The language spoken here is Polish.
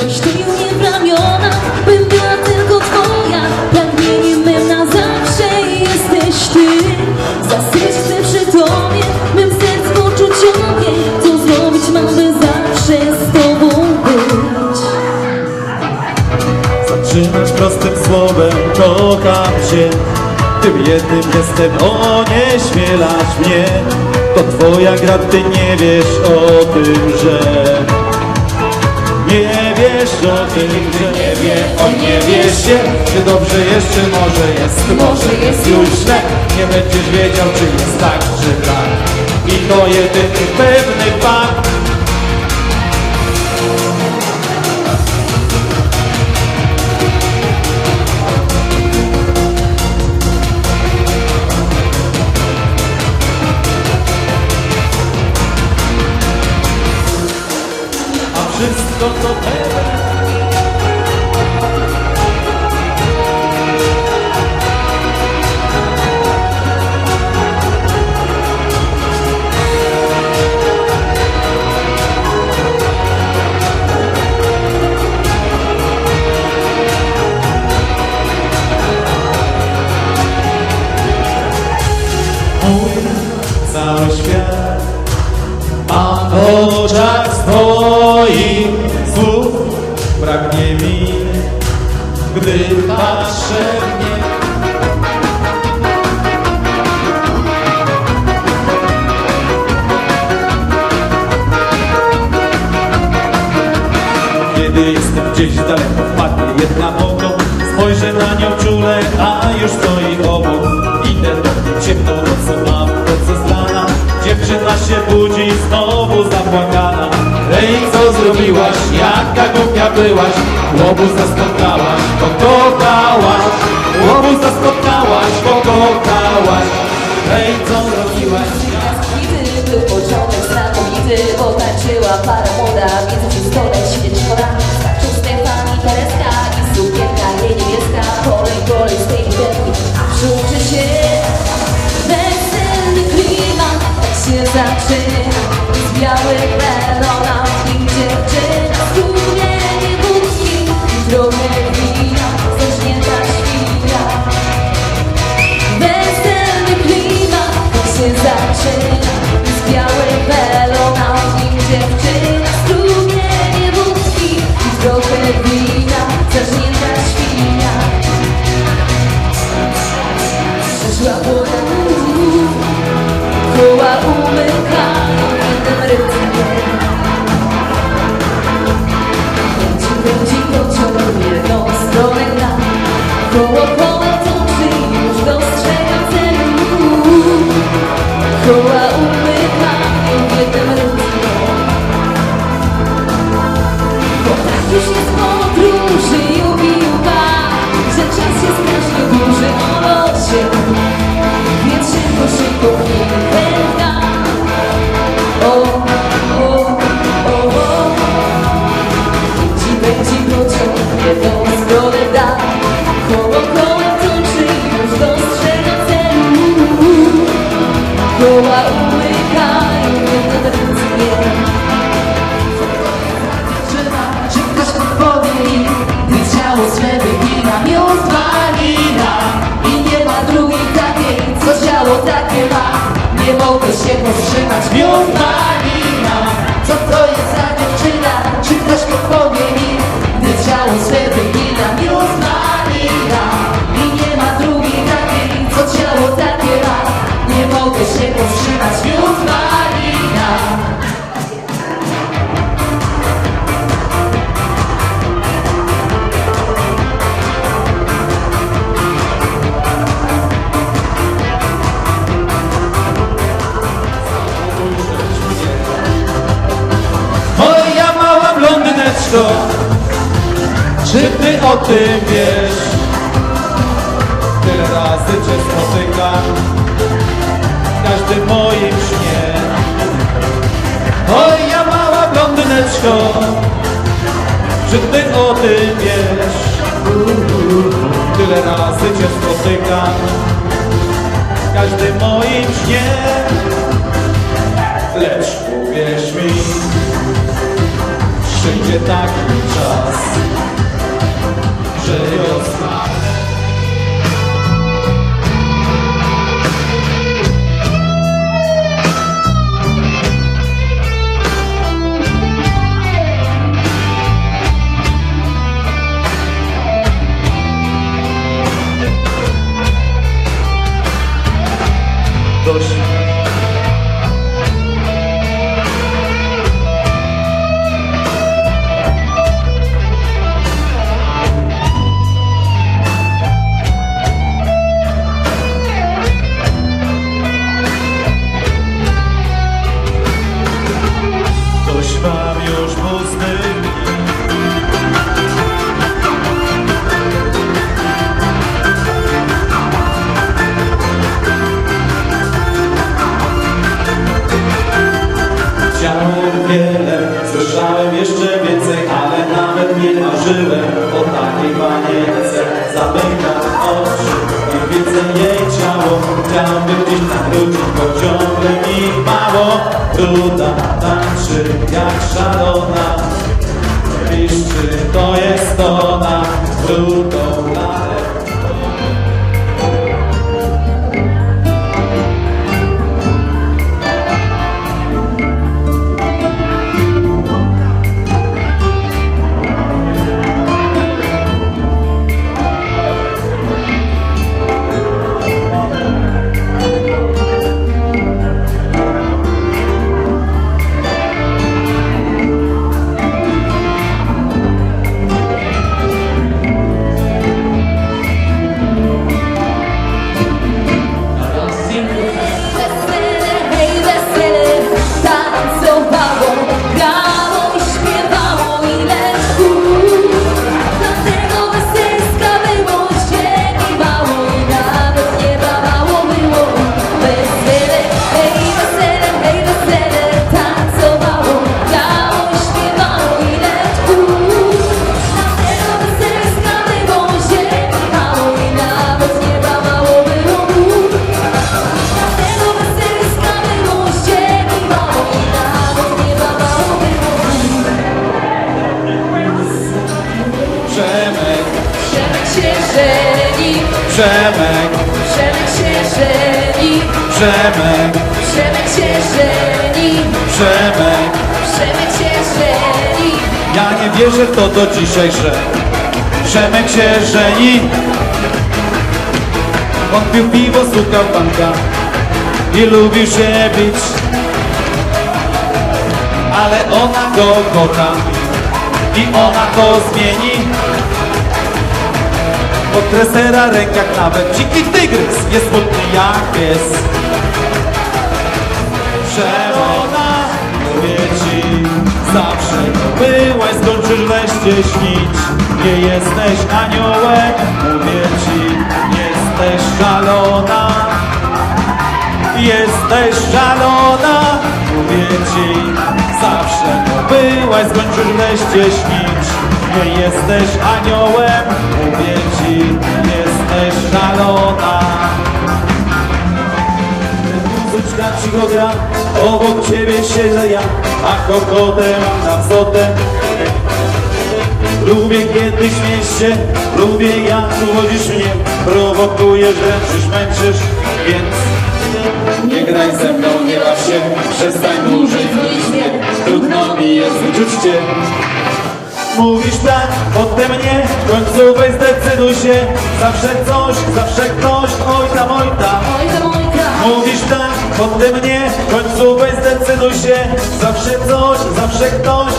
Weź ty mnie w ramiona, bym była tylko twoja. Pragnieniem mym na zawsze jesteś ty. Zasyć chcę przy tobie, mym sercu uczuciowie Co zrobić mam, by zawsze z tobą być? Zaczynasz prostym słowem, kocham cię. Tym jednym gestem onieśmielasz mnie. To twoja gra, ty nie wiesz o tym, że Nie wiesz o tym, że nie wie, on nie wie się Czy dobrze jeszcze może jest, może jest już źle. Nie będziesz wiedział, czy jest tak, czy tak. I to jedyny pewny fakt to. Mój cały świat a w oczach swoich pragnie mi, gdy patrzę w nie. Kiedy jestem gdzieś daleko wpadnie jedna oko Spojrzę na nią czule, a już stoi obok. Idę do niej ciemną nocą, mam noce znana Dziewczyna się budzi, znowu zapłakana Ej, co zrobiłaś? Jaka głupia byłaś? Łobuza spotkałaś, pokochałaś Łobuza spotkałaś, pokochałaś Ej, co zrobiłaś? Kwity był początek znakomity Potańczyła para młoda Między stole świeczkora Go up Ciało swe wygina miód I nie ma drugiej takiej, co ciało takie ma. Nie mogę się powstrzymać miód o tym wiesz? Tyle razy cię spotykam. W każdym moim śnie. Moja mała blondyneczko Czy ty o tym wiesz? Tyle razy cię spotykam. W każdym moim śnie. Lecz uwierz mi przyjdzie taki czas, że wiosna chciałbym tam wrócić, bo ciągle mi mało. Ruda tańczy jak szalona, piszczy to jest ona, rudą Przemek, Przemek się żeni, Przemek, Przemek się żeni, Przemek. Przemek się żeni. Ja nie wierzę w to do dzisiaj, że Przemek się żeni. On pił piwo, słuchał banka i lubił się bić. Ale ona go kocha i ona to zmieni. Pod tresera rękach nawet dziki tygrys jest smutny jak pies. Przemona, mówię ci, zawsze to byłaś, skończysz wreszcie śnić. Nie jesteś aniołem, mówię ci, jesteś szalona. Jesteś szalona, mówię ci, zawsze to byłaś, skończysz wreszcie śnić. Nie jesteś aniołem, mówię ci, jesteś szalona. Muzyczka gra, obok ciebie siedzę ja, a kokotem na wzotę. Lubię kiedy śmiesz się, lubię jak uwodzisz mnie, prowokujesz, dręczysz, męczysz, więc nie graj ze mną, nie baw się, przestań dłużej śmiech, trudno mi jest wyczuć cię. Mówisz tak, potem nie, w końcu weź zdecyduj się, zawsze coś, zawsze ktoś, oj tam, oj tam. Oj tam, oj tam, Mówisz tak, potem nie, w końcu weź zdecyduj się. Zawsze coś, zawsze ktoś,